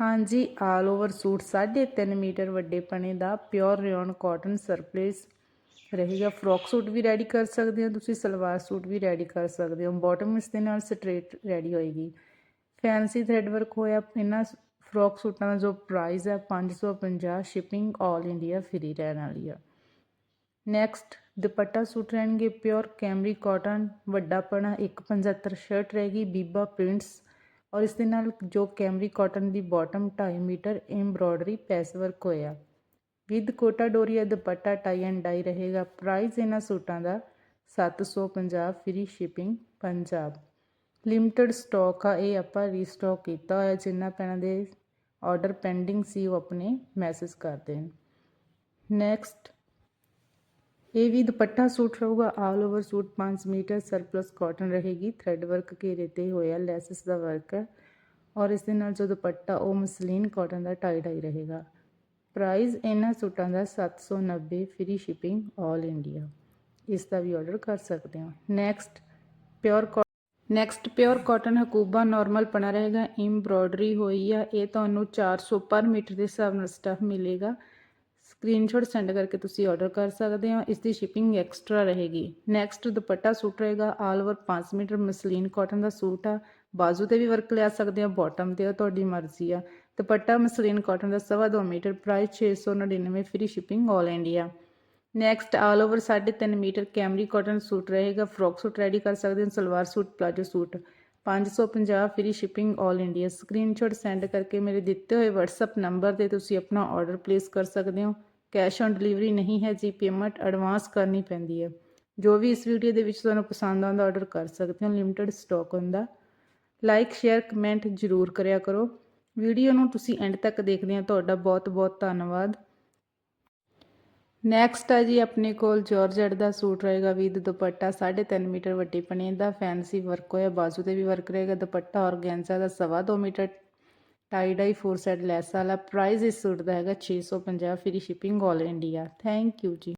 ਹਾਂਜੀ ਆਲ over suit 3.5 metre ਵੱਡੇ ਪਣੇ ਦਾ ਪਿਓਰ ਰਿਓਨ ਕਾਟਨ ਸਰਪਲੇਸ ਰਹੇਗਾ। ਫਰੋਕ ਸੂਟ ਵੀ ਰੈਡੀ ਕਰ ਸਕਦੇ ਹੋ ਤੁਸੀਂ, ਸਲਵਾਰ ਸੂਟ ਵੀ ਰੈਡੀ ਕਰ ਸਕਦੇ ਹੋ। ਬਾਟਮ ਇਸ ਦੇ ਨਾਲ ਸਟ੍ਰੇਟ ਰੈਡੀ ਹੋਏਗੀ। ਫੈਂਸੀ ਥ੍ਰੈਡ ਵਰਕ ਹੋਇਆ ਇਹਨਾਂ ਫਰੋਕ ਸੂਟਾਂ ਦਾ ਜੋ ਪ੍ਰਾਈਸ ਹੈ 550 ਸ਼ਿਪਿੰਗ ਆਲ ਇੰਡੀਆ ਫ੍ਰੀ ਰਹਿਣ ਵਾਲੀ ਆ। ਨੈਕਸਟ ਦੁਪੱਟਾ ਸੂਟ ਰਹਿਣਗੇ ਪਿਓਰ ਕੈਮਰੀ ਕਾਟਨ ਵੱਡਾ ਪਣਾ 175 ਸ਼ਰਟ ਰਹੇਗੀ। ਬੀਬਾ ਪ੍ਰਿੰਟਸ ਔਰ ਇਸ ਦੇ ਨਾਲ ਜੋ ਕੈਮਰੀ ਕਾਟਨ ਦੀ ਬਾਟਮ 2.5 ਮੀਟਰ ਐਮਬ੍ਰੋਇਡਰੀ ਪੈਸ ਵਰਕ ਹੋਇਆ। With Kota Doria dupatta tie and dye ਰਹੇਗਾ। ਪ੍ਰਾਈਸ ਇਹਨਾਂ ਸੂਟਾਂ ਦਾ 750 free shipping Punjab. Limited stock ਆ, ਇਹ ਆਪਾਂ ਰੀਸਟਾਕ ਕੀਤਾ ਹੋਇਆ, ਜਿੰਨਾ ਪੈਣਾ ਦੇ ਆਰਡਰ ਪੈਂਡਿੰਗ ਸੀ, ਉਹ ਆਪਣੇ ਮੈਸੇਜ ਕਰ ਦੇਣ। ਨੈਕਸਟ ਇਹ ਵੀ ਦੁਪੱਟਾ ਸੂਟ ਰਹੂਗਾ all over suit 5 metre surplus cotton ਰਹੇਗੀ ਥ੍ਰੈਡ ਵਰਕ ਘੇਰੇ ਤੇ ਹੋਇਆ ਲੈਸਸ ਦਾ ਵਰਕ ਹੈ। ਔਰ ਇਸ ਦੇ ਨਾਲ ਜੋ ਦੁਪੱਟਾ, ਉਹ ਮਸਲੀਨ ਕਾਟਨ ਦਾ ਟਾਈ ਡਾਈ ਰਹੇਗਾ। ਪ੍ਰਾਈਸ ਇਹਨਾਂ ਸੂਟਾਂ ਦਾ 790 ਫ੍ਰੀ ਸ਼ਿਪਿੰਗ ਆਲ ਇੰਡੀਆ ਇਸ ਦਾ ਵੀ ਆਰਡਰ ਕਰ ਸਕਦੇ ਹੋ। Next pure next pure cotton Hakoba normal ਪਣਾ ਰਹੇਗਾ ਐਮਬ੍ਰੋਇਡਰੀ ਹੋਈ ਆ, ਇਹ ਤੁਹਾਨੂੰ 400 ਪਰ ਮੀਟਰ ਦੇ ਹਿਸਾਬ ਨਾਲ ਸਟਫ ਮਿਲੇਗਾ। ਸਕਰੀਨਸ਼ਾਟ ਸੈਂਡ ਕਰਕੇ ਤੁਸੀਂ ਆਰਡਰ ਕਰ ਸਕਦੇ ਹੋ। ਇਸ ਦੀ ਸ਼ਿਪਿੰਗ ਐਕਸਟਰਾ ਰਹੇਗੀ। ਨੈਕਸਟ ਦੁਪੱਟਾ ਸੂਟ ਰਹੇਗਾ। All over 5 metre muslin cotton ਦਾ ਸੂਟ ਆ। ਬਾਜ਼ੂ ਤੇ ਵੀ ਵਰਕ ਲਿਆ ਸਕਦੇ ਹੋ। ਬਾਟਮ ਤੇ ਉਹ ਤੁਹਾਡੀ ਮਰਜ਼ੀ ਆ। ਦੁਪੱਟਾ ਮਸਲੀਨ ਕਾਟਨ ਦਾ ਸਵਾ 2 metre. Price 699 free shipping all India next all over 3.5 metre cambric cotton suit ਰਹੇਗਾ। ਫਰੋਕ ਸੂਟ ਰੈਡੀ ਕਰ ਸਕਦੇ ਹੋ। Salwar suit palazzo suit. 550 free shipping all India screenshot send ਕਰਕੇ ਮੇਰੇ ਦਿੱਤੇ ਹੋਏ WhatsApp ਨੰਬਰ ਤੇ ਤੁਸੀਂ ਆਪਣਾ ਆਰਡਰ ਪਲੇਸ ਕਰ ਸਕਦੇ ਹੋ। ਕੈਸ਼ ਔਨ ਡਿਲੀਵਰੀ ਨਹੀਂ ਹੈ ਜੀ ਪੇਮੈਂਟ ਐਡਵਾਂਸ ਕਰਨੀ ਪੈਂਦੀ ਹੈ। ਜੋ ਵੀ ਇਸ ਵੀਡੀਓ ਦੇ ਵਿੱਚ ਤੁਹਾਨੂੰ ਪਸੰਦ ਆਉਂਦਾ ਆਰਡਰ ਕਰ ਸਕਦੇ ਹੋ ਲਿਮਟਿਡ ਸਟਾਕ ਹੁੰਦਾ। ਲਾਈਕ ਸ਼ੇਅਰ ਕਮੈਂਟ ਜ਼ਰੂਰ ਕਰਿਆ ਕਰੋ। ਵੀਡੀਓ ਨੂੰ ਤੁਸੀਂ ਐਂਡ ਤੱਕ ਦੇਖਦੇ ਆ ਤੁਹਾਡਾ ਬਹੁਤ ਬਹੁਤ ਧੰਨਵਾਦ। ਨੈਕਸਟ ਆ ਜੀ, ਆਪਣੇ ਕੋਲ ਜਾਰਜਟ ਦਾ ਸੂਟ ਰਹੇਗਾ ਵਿਦ ਦੁਪੱਟਾ 3.5 ਮੀਟਰ ਵੱਡੇ ਪਨੇ ਦਾ ਫੈਂਸੀ ਵਰਕ ਹੋਇਆ, ਬਾਜ਼ੂ ਤੇ ਵੀ ਵਰਕ ਰਹੇਗਾ, ਦੁਪੱਟਾ ਔਰਗੈਂਜ਼ਾ ਦਾ ਸਵਾ 2 metre tie dye four set lace ਵਾਲਾ ਪ੍ਰਾਈਸ ਇਸ ਸੂਟ ਦਾ ਹੈਗਾ 650 free shipping all India thank you ਜੀ।